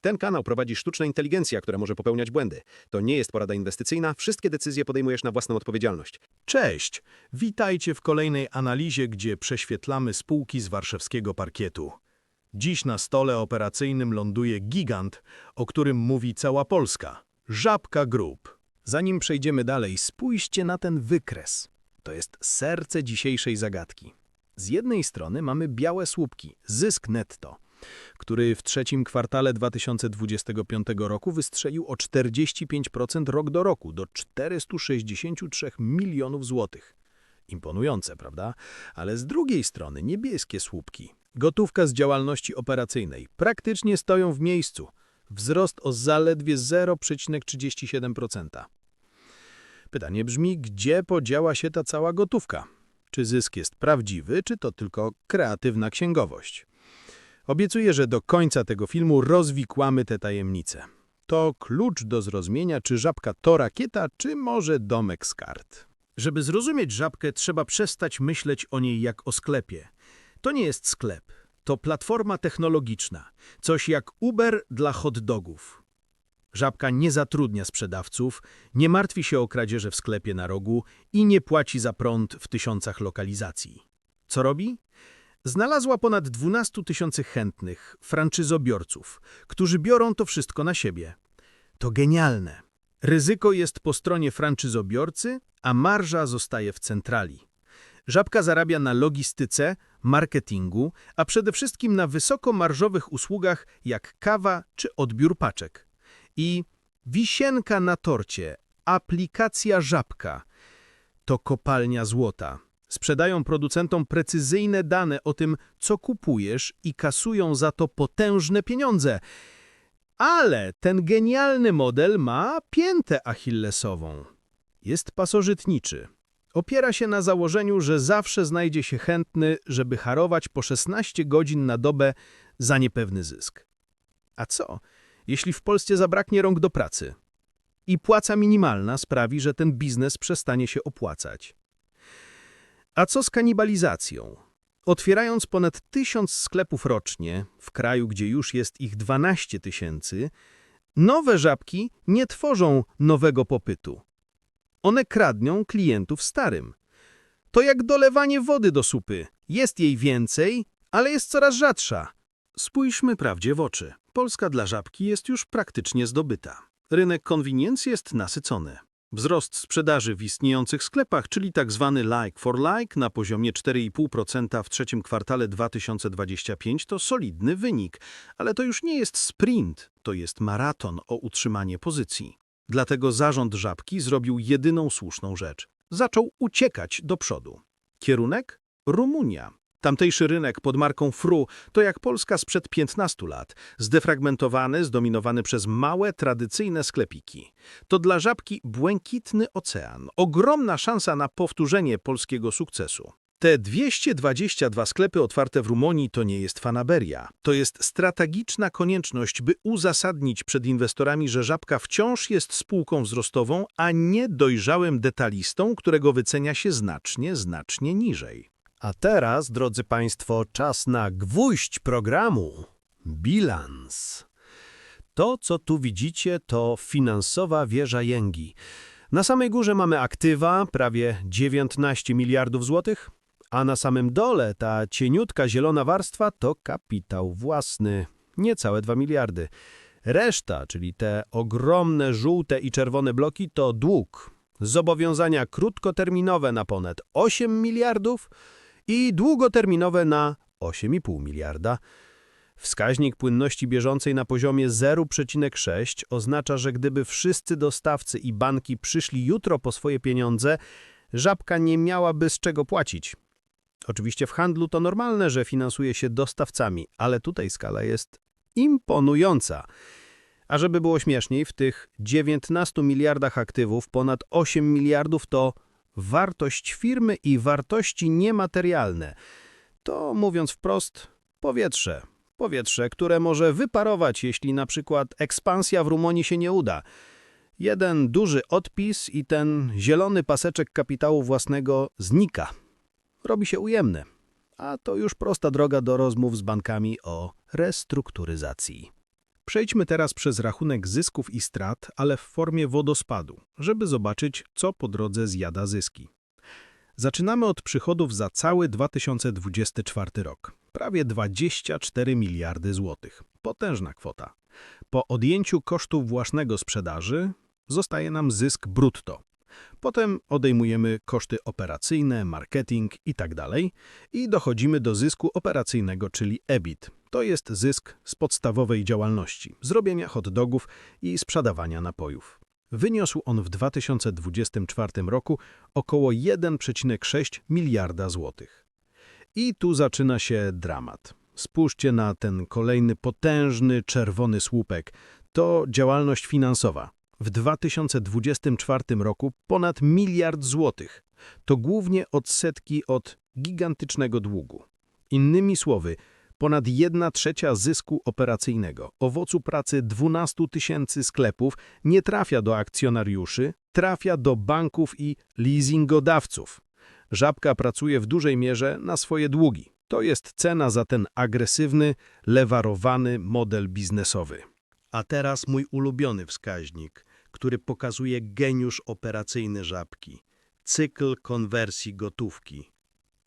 Ten kanał prowadzi sztuczna inteligencja, która może popełniać błędy. To nie jest porada inwestycyjna, wszystkie decyzje podejmujesz na własną odpowiedzialność. Cześć! Witajcie w kolejnej analizie, gdzie prześwietlamy spółki z warszawskiego parkietu. Dziś na stole operacyjnym ląduje gigant, o którym mówi cała Polska. Żabka Group. Zanim przejdziemy dalej, spójrzcie na ten wykres. To jest serce dzisiejszej zagadki. Z jednej strony mamy białe słupki, zysk netto, który w trzecim kwartale 2025 roku wystrzelił o 45% rok do roku, do 463 milionów złotych. Imponujące, prawda? Ale z drugiej strony niebieskie słupki, gotówka z działalności operacyjnej, praktycznie stoją w miejscu. Wzrost o zaledwie 0,37%. Pytanie brzmi, gdzie podziała się ta cała gotówka? Czy zysk jest prawdziwy, czy to tylko kreatywna księgowość? Obiecuję, że do końca tego filmu rozwikłamy te tajemnice. To klucz do zrozumienia, czy żabka to rakieta, czy może domek z kart. Żeby zrozumieć żabkę, trzeba przestać myśleć o niej jak o sklepie. To nie jest sklep, to platforma technologiczna, coś jak Uber dla hot dogów. Żabka nie zatrudnia sprzedawców, nie martwi się o kradzieże w sklepie na rogu i nie płaci za prąd w tysiącach lokalizacji. Co robi? Znalazła ponad 12 tysięcy chętnych, franczyzobiorców, którzy biorą to wszystko na siebie. To genialne. Ryzyko jest po stronie franczyzobiorcy, a marża zostaje w centrali. Żabka zarabia na logistyce, marketingu, a przede wszystkim na wysokomarżowych usługach jak kawa czy odbiór paczek. I wisienka na torcie, aplikacja Żabka. To kopalnia złota. Sprzedają producentom precyzyjne dane o tym, co kupujesz i kasują za to potężne pieniądze. Ale ten genialny model ma piętę achillesową. Jest pasożytniczy. Opiera się na założeniu, że zawsze znajdzie się chętny, żeby harować po 16 godzin na dobę za niepewny zysk. A co, jeśli w Polsce zabraknie rąk do pracy? I płaca minimalna sprawi, że ten biznes przestanie się opłacać. A co z kanibalizacją? Otwierając ponad tysiąc sklepów rocznie, w kraju, gdzie już jest ich 12 tysięcy, nowe żabki nie tworzą nowego popytu. One kradną klientów starym. To jak dolewanie wody do supy. Jest jej więcej, ale jest coraz rzadsza. Spójrzmy prawdzie w oczy. Polska dla żabki jest już praktycznie zdobyta. Rynek konweniencji jest nasycony. Wzrost sprzedaży w istniejących sklepach, czyli tzw. like for like na poziomie 4,5% w trzecim kwartale 2025 to solidny wynik, ale to już nie jest sprint, to jest maraton o utrzymanie pozycji. Dlatego zarząd Żabki zrobił jedyną słuszną rzecz. Zaczął uciekać do przodu. Kierunek? Rumunia. Tamtejszy rynek pod marką Fru to jak Polska sprzed 15 lat, zdefragmentowany, zdominowany przez małe, tradycyjne sklepiki. To dla Żabki błękitny ocean, ogromna szansa na powtórzenie polskiego sukcesu. Te 222 sklepy otwarte w Rumunii to nie jest fanaberia. To jest strategiczna konieczność, by uzasadnić przed inwestorami, że Żabka wciąż jest spółką wzrostową, a nie dojrzałym detalistą, którego wycenia się znacznie, znacznie niżej. A teraz, drodzy Państwo, czas na gwóźdź programu. Bilans. To, co tu widzicie, to finansowa wieża Jęgi. Na samej górze mamy aktywa, prawie 19 miliardów złotych, a na samym dole ta cieniutka zielona warstwa to kapitał własny, niecałe 2 miliardy. Reszta, czyli te ogromne żółte i czerwone bloki, to dług. Zobowiązania krótkoterminowe na ponad 8 miliardów i długoterminowe na 8,5 miliarda. Wskaźnik płynności bieżącej na poziomie 0,6 oznacza, że gdyby wszyscy dostawcy i banki przyszli jutro po swoje pieniądze, żabka nie miałaby z czego płacić. Oczywiście w handlu to normalne, że finansuje się dostawcami, ale tutaj skala jest imponująca. A żeby było śmieszniej, w tych 19 miliardach aktywów ponad 8 miliardów to wartość firmy i wartości niematerialne. To, mówiąc wprost, powietrze. Powietrze, które może wyparować, jeśli na przykład ekspansja w Rumunii się nie uda. Jeden duży odpis i ten zielony paseczek kapitału własnego znika. Robi się ujemny. A to już prosta droga do rozmów z bankami o restrukturyzacji. Przejdźmy teraz przez rachunek zysków i strat, ale w formie wodospadu, żeby zobaczyć, co po drodze zjada zyski. Zaczynamy od przychodów za cały 2024 rok. Prawie 24 miliardy złotych. Potężna kwota. Po odjęciu kosztów własnego sprzedaży zostaje nam zysk brutto. Potem odejmujemy koszty operacyjne, marketing itd. i dochodzimy do zysku operacyjnego, czyli EBIT. To jest zysk z podstawowej działalności, zrobienia hot dogów i sprzedawania napojów. Wyniósł on w 2024 roku około 1,6 miliarda złotych. I tu zaczyna się dramat. Spójrzcie na ten kolejny potężny czerwony słupek. To działalność finansowa. W 2024 roku ponad miliard złotych. To głównie odsetki od gigantycznego długu. Innymi słowy, ponad 1 trzecia zysku operacyjnego, owocu pracy 12 tysięcy sklepów nie trafia do akcjonariuszy, trafia do banków i leasingodawców. Żabka pracuje w dużej mierze na swoje długi. To jest cena za ten agresywny, lewarowany model biznesowy. A teraz mój ulubiony wskaźnik, który pokazuje geniusz operacyjny żabki. Cykl konwersji gotówki.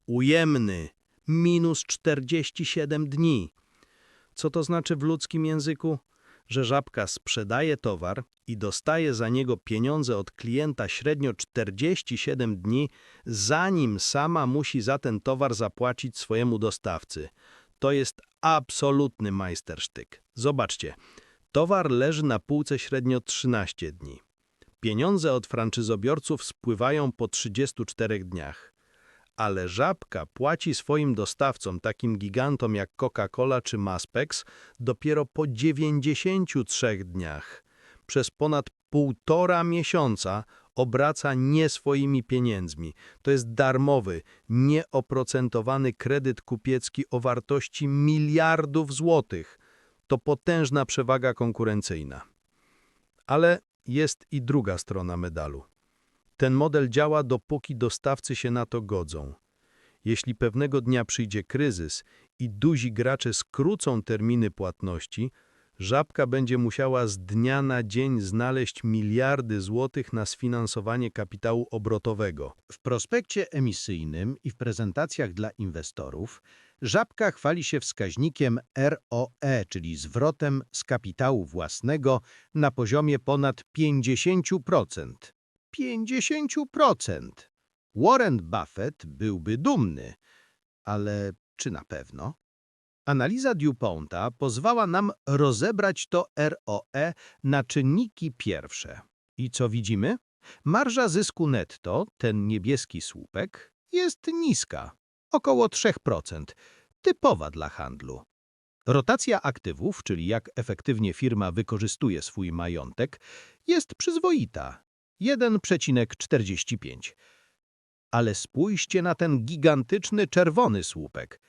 Ujemny, minus 47 dni. Co to znaczy w ludzkim języku? Że żabka sprzedaje towar i dostaje za niego pieniądze od klienta średnio 47 dni, zanim sama musi za ten towar zapłacić swojemu dostawcy. To jest absolutny majstersztyk. Zobaczcie, towar leży na półce średnio 13 dni. Pieniądze od franczyzobiorców spływają po 34 dniach. Ale żabka płaci swoim dostawcom, takim gigantom jak Coca-Cola czy Maspex, dopiero po 93 dniach. Przez ponad półtora miesiąca obraca nie swoimi pieniędzmi. To jest darmowy, nieoprocentowany kredyt kupiecki o wartości miliardów złotych. To potężna przewaga konkurencyjna. Ale jest i druga strona medalu. Ten model działa, dopóki dostawcy się na to godzą. Jeśli pewnego dnia przyjdzie kryzys i duzi gracze skrócą terminy płatności, Żabka będzie musiała z dnia na dzień znaleźć miliardy złotych na sfinansowanie kapitału obrotowego. W prospekcie emisyjnym i w prezentacjach dla inwestorów Żabka chwali się wskaźnikiem ROE, czyli zwrotem z kapitału własnego na poziomie ponad 50%. 50%! Warren Buffett byłby dumny, ale czy na pewno? Analiza DuPonta pozwala nam rozebrać to ROE na czynniki pierwsze. I co widzimy? Marża zysku netto, ten niebieski słupek, jest niska, około 3%, typowa dla handlu. Rotacja aktywów, czyli jak efektywnie firma wykorzystuje swój majątek, jest przyzwoita 1,45. Ale spójrzcie na ten gigantyczny czerwony słupek.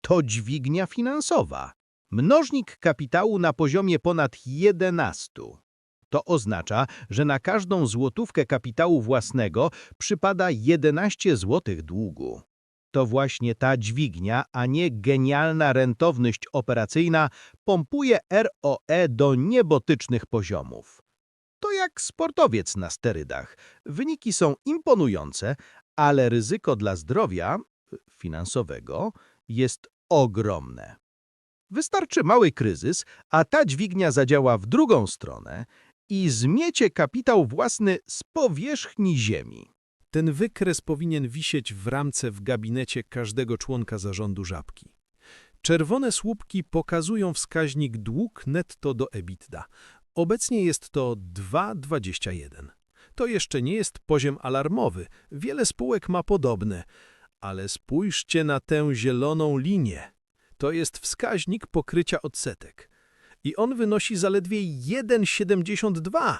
To dźwignia finansowa. Mnożnik kapitału na poziomie ponad 11. To oznacza, że na każdą złotówkę kapitału własnego przypada 11 złotych długu. To właśnie ta dźwignia, a nie genialna rentowność operacyjna pompuje ROE do niebotycznych poziomów. Jak sportowiec na sterydach. Wyniki są imponujące, ale ryzyko dla zdrowia y, finansowego jest ogromne. Wystarczy mały kryzys, a ta dźwignia zadziała w drugą stronę i zmiecie kapitał własny z powierzchni ziemi. Ten wykres powinien wisieć w ramce w gabinecie każdego członka zarządu żabki. Czerwone słupki pokazują wskaźnik dług netto do EBITDA. Obecnie jest to 2,21. To jeszcze nie jest poziom alarmowy, wiele spółek ma podobne, ale spójrzcie na tę zieloną linię. To jest wskaźnik pokrycia odsetek. I on wynosi zaledwie 1,72.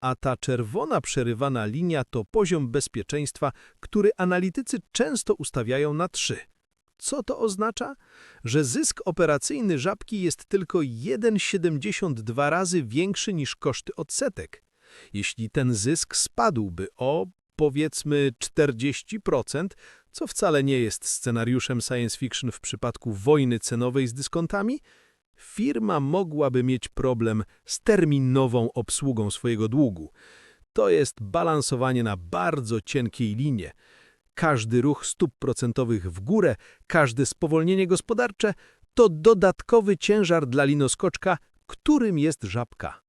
A ta czerwona przerywana linia to poziom bezpieczeństwa, który analitycy często ustawiają na 3. Co to oznacza? Że zysk operacyjny żabki jest tylko 1,72 razy większy niż koszty odsetek. Jeśli ten zysk spadłby o, powiedzmy, 40%, co wcale nie jest scenariuszem science fiction w przypadku wojny cenowej z dyskontami, firma mogłaby mieć problem z terminową obsługą swojego długu. To jest balansowanie na bardzo cienkiej linie. Każdy ruch stóp procentowych w górę, każde spowolnienie gospodarcze to dodatkowy ciężar dla linoskoczka, którym jest żabka.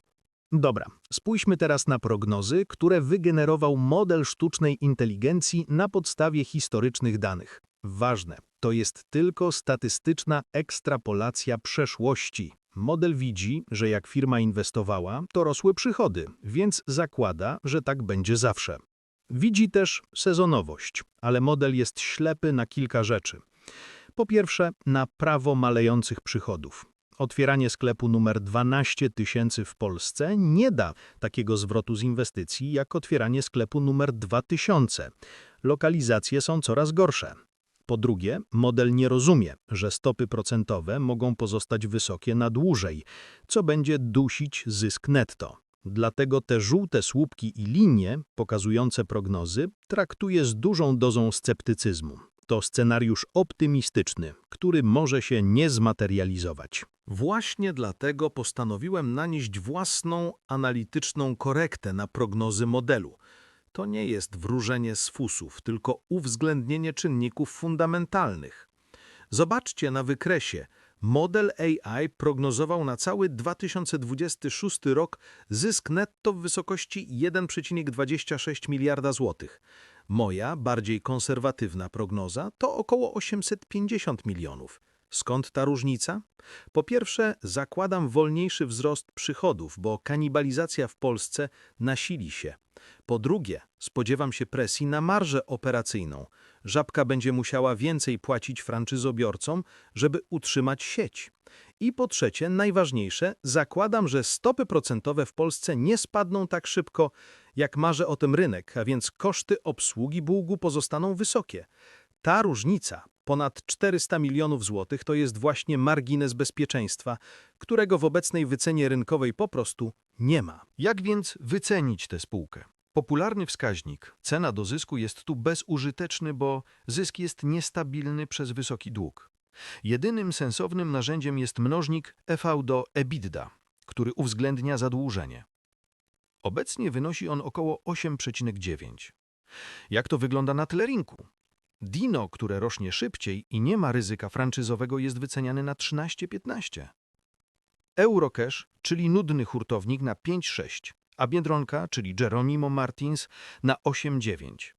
Dobra, spójrzmy teraz na prognozy, które wygenerował model sztucznej inteligencji na podstawie historycznych danych. Ważne, to jest tylko statystyczna ekstrapolacja przeszłości. Model widzi, że jak firma inwestowała, to rosły przychody, więc zakłada, że tak będzie zawsze. Widzi też sezonowość, ale model jest ślepy na kilka rzeczy. Po pierwsze, na prawo malejących przychodów. Otwieranie sklepu numer 12 tysięcy w Polsce nie da takiego zwrotu z inwestycji jak otwieranie sklepu numer 2000. Lokalizacje są coraz gorsze. Po drugie, model nie rozumie, że stopy procentowe mogą pozostać wysokie na dłużej, co będzie dusić zysk netto. Dlatego te żółte słupki i linie pokazujące prognozy traktuje z dużą dozą sceptycyzmu. To scenariusz optymistyczny, który może się nie zmaterializować. Właśnie dlatego postanowiłem nanieść własną analityczną korektę na prognozy modelu. To nie jest wróżenie z fusów, tylko uwzględnienie czynników fundamentalnych. Zobaczcie na wykresie. Model AI prognozował na cały 2026 rok zysk netto w wysokości 1,26 miliarda złotych. Moja, bardziej konserwatywna prognoza to około 850 milionów. Skąd ta różnica? Po pierwsze, zakładam wolniejszy wzrost przychodów, bo kanibalizacja w Polsce nasili się. Po drugie, spodziewam się presji na marżę operacyjną. Żabka będzie musiała więcej płacić franczyzobiorcom, żeby utrzymać sieć. I po trzecie, najważniejsze, zakładam, że stopy procentowe w Polsce nie spadną tak szybko, jak marzy o tym rynek, a więc koszty obsługi długu pozostaną wysokie. Ta różnica, ponad 400 milionów złotych, to jest właśnie margines bezpieczeństwa, którego w obecnej wycenie rynkowej po prostu nie ma. Jak więc wycenić tę spółkę? Popularny wskaźnik, cena do zysku jest tu bezużyteczny, bo zysk jest niestabilny przez wysoki dług. Jedynym sensownym narzędziem jest mnożnik EV do EBITDA, który uwzględnia zadłużenie. Obecnie wynosi on około 8,9. Jak to wygląda na tle rynku? Dino, które rośnie szybciej i nie ma ryzyka franczyzowego, jest wyceniany na 13-15. Eurocash, czyli nudny hurtownik na 5,6, a Biedronka, czyli Geronimo Martins, na 8,9.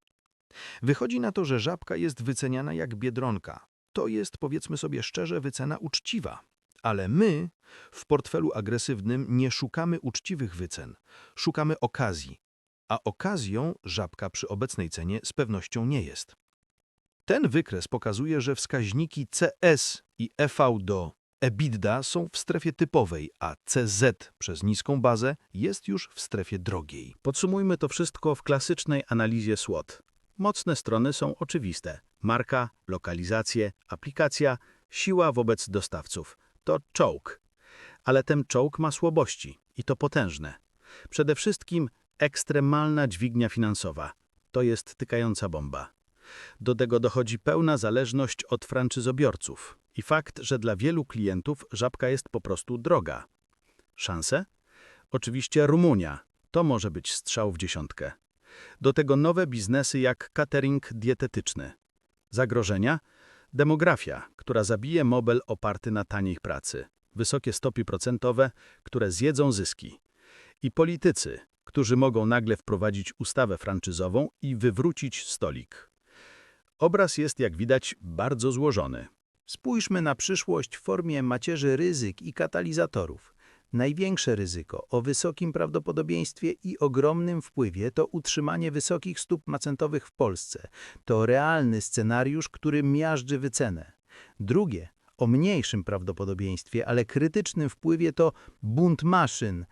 Wychodzi na to, że Żabka jest wyceniana jak Biedronka. To jest, powiedzmy sobie szczerze, wycena uczciwa. Ale my w portfelu agresywnym nie szukamy uczciwych wycen, szukamy okazji. A okazją Żabka przy obecnej cenie z pewnością nie jest. Ten wykres pokazuje, że wskaźniki CS i EV do EBITDA są w strefie typowej, a CZ przez niską bazę jest już w strefie drogiej. Podsumujmy to wszystko w klasycznej analizie SWOT. Mocne strony są oczywiste. Marka, lokalizacje, aplikacja, siła wobec dostawców. To czołg. Ale ten czołg ma słabości i to potężne. Przede wszystkim ekstremalna dźwignia finansowa. To jest tykająca bomba. Do tego dochodzi pełna zależność od franczyzobiorców i fakt, że dla wielu klientów żabka jest po prostu droga. Szanse? Oczywiście Rumunia. To może być strzał w dziesiątkę. Do tego nowe biznesy jak catering dietetyczny. Zagrożenia? Demografia, która zabije mobel oparty na taniej pracy. Wysokie stopy procentowe, które zjedzą zyski. I politycy, którzy mogą nagle wprowadzić ustawę franczyzową i wywrócić stolik. Obraz jest, jak widać, bardzo złożony. Spójrzmy na przyszłość w formie macierzy ryzyk i katalizatorów. Największe ryzyko o wysokim prawdopodobieństwie i ogromnym wpływie to utrzymanie wysokich stóp procentowych w Polsce. To realny scenariusz, który miażdży wycenę. Drugie, o mniejszym prawdopodobieństwie, ale krytycznym wpływie to bunt maszyn,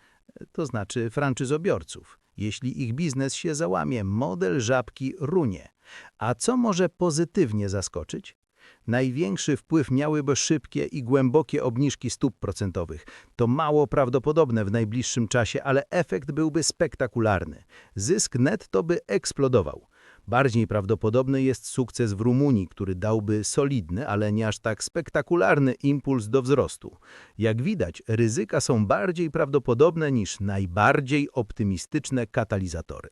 to znaczy franczyzobiorców. Jeśli ich biznes się załamie, model żabki runie. A co może pozytywnie zaskoczyć? Największy wpływ miałyby szybkie i głębokie obniżki stóp procentowych. To mało prawdopodobne w najbliższym czasie, ale efekt byłby spektakularny. Zysk netto by eksplodował. Bardziej prawdopodobny jest sukces w Rumunii, który dałby solidny, ale nie aż tak spektakularny impuls do wzrostu. Jak widać, ryzyka są bardziej prawdopodobne niż najbardziej optymistyczne katalizatory.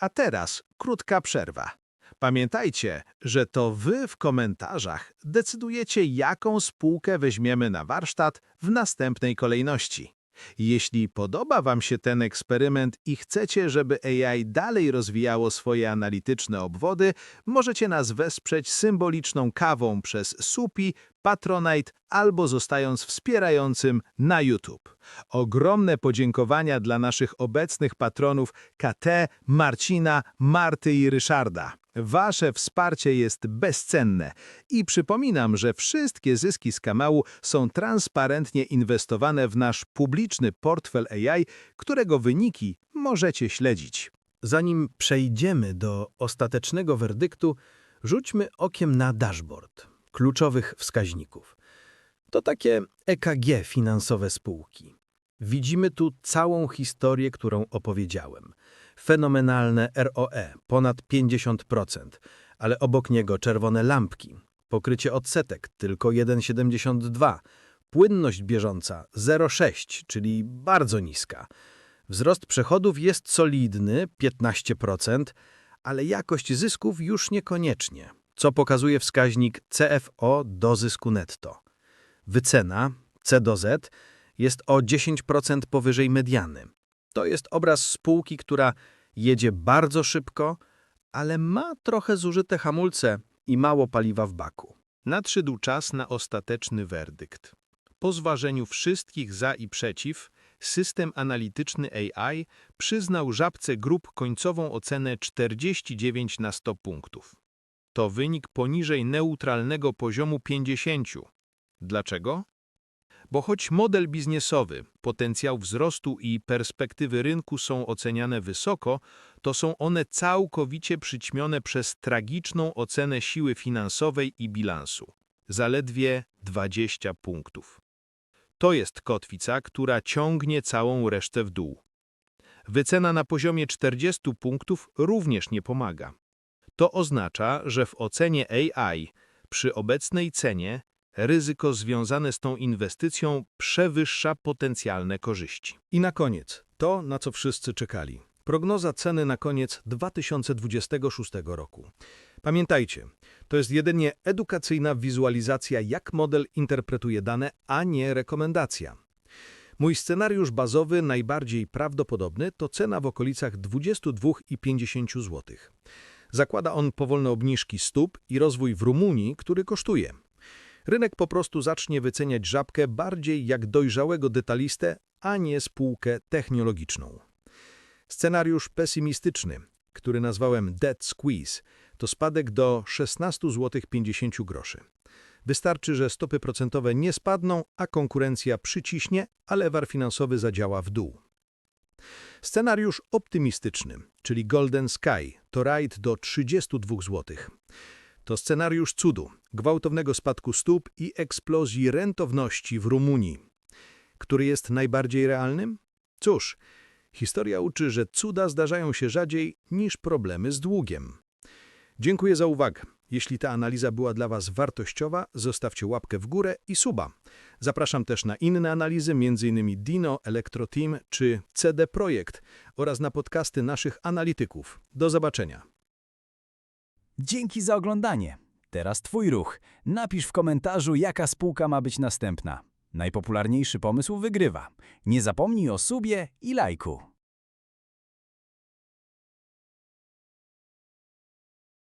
A teraz krótka przerwa. Pamiętajcie, że to wy w komentarzach decydujecie, jaką spółkę weźmiemy na warsztat w następnej kolejności. Jeśli podoba Wam się ten eksperyment i chcecie, żeby AI dalej rozwijało swoje analityczne obwody, możecie nas wesprzeć symboliczną kawą przez Supi, Patronite albo zostając wspierającym na YouTube. Ogromne podziękowania dla naszych obecnych patronów KT, Marcina, Marty i Ryszarda. Wasze wsparcie jest bezcenne i przypominam, że wszystkie zyski z kanału są transparentnie inwestowane w nasz publiczny portfel AI, którego wyniki możecie śledzić. Zanim przejdziemy do ostatecznego werdyktu, rzućmy okiem na dashboard kluczowych wskaźników. To takie EKG finansowe spółki. Widzimy tu całą historię, którą opowiedziałem. Fenomenalne ROE, ponad 50%, ale obok niego czerwone lampki. Pokrycie odsetek tylko 1,72. Płynność bieżąca 0,6, czyli bardzo niska. Wzrost przychodów jest solidny, 15%, ale jakość zysków już niekoniecznie, co pokazuje wskaźnik CFO do zysku netto. Wycena C do Z jest o 10% powyżej mediany. To jest obraz spółki, która jedzie bardzo szybko, ale ma trochę zużyte hamulce i mało paliwa w baku. Nadszedł czas na ostateczny werdykt. Po zważeniu wszystkich za i przeciw, system analityczny AI przyznał Żabce Group końcową ocenę 49 na 100 punktów. To wynik poniżej neutralnego poziomu 50. Dlaczego? Bo choć model biznesowy, potencjał wzrostu i perspektywy rynku są oceniane wysoko, to są one całkowicie przyćmione przez tragiczną ocenę siły finansowej i bilansu. Zaledwie 20 punktów. To jest kotwica, która ciągnie całą resztę w dół. Wycena na poziomie 40 punktów również nie pomaga. To oznacza, że w ocenie AI przy obecnej cenie ryzyko związane z tą inwestycją przewyższa potencjalne korzyści. I na koniec, to na co wszyscy czekali. Prognoza ceny na koniec 2026 roku. Pamiętajcie, to jest jedynie edukacyjna wizualizacja, jak model interpretuje dane, a nie rekomendacja. Mój scenariusz bazowy, najbardziej prawdopodobny, to cena w okolicach 22,50 zł. Zakłada on powolne obniżki stóp i rozwój w Rumunii, który kosztuje. Rynek po prostu zacznie wyceniać żabkę bardziej jak dojrzałego detalistę, a nie spółkę technologiczną. Scenariusz pesymistyczny, który nazwałem Dead Squeeze, to spadek do 16,50 zł. Wystarczy, że stopy procentowe nie spadną, a konkurencja przyciśnie, a lewar finansowy zadziała w dół. Scenariusz optymistyczny, czyli Golden Sky, to rajd do 32 zł. To scenariusz cudu, gwałtownego spadku stóp i eksplozji rentowności w Rumunii. Który jest najbardziej realnym? Cóż, historia uczy, że cuda zdarzają się rzadziej niż problemy z długiem. Dziękuję za uwagę. Jeśli ta analiza była dla Was wartościowa, zostawcie łapkę w górę i suba. Zapraszam też na inne analizy, m.in. Dino, Electro Team czy CD Projekt oraz na podcasty naszych analityków. Do zobaczenia. Dzięki za oglądanie. Teraz Twój ruch. Napisz w komentarzu, jaka spółka ma być następna. Najpopularniejszy pomysł wygrywa. Nie zapomnij o subie i lajku.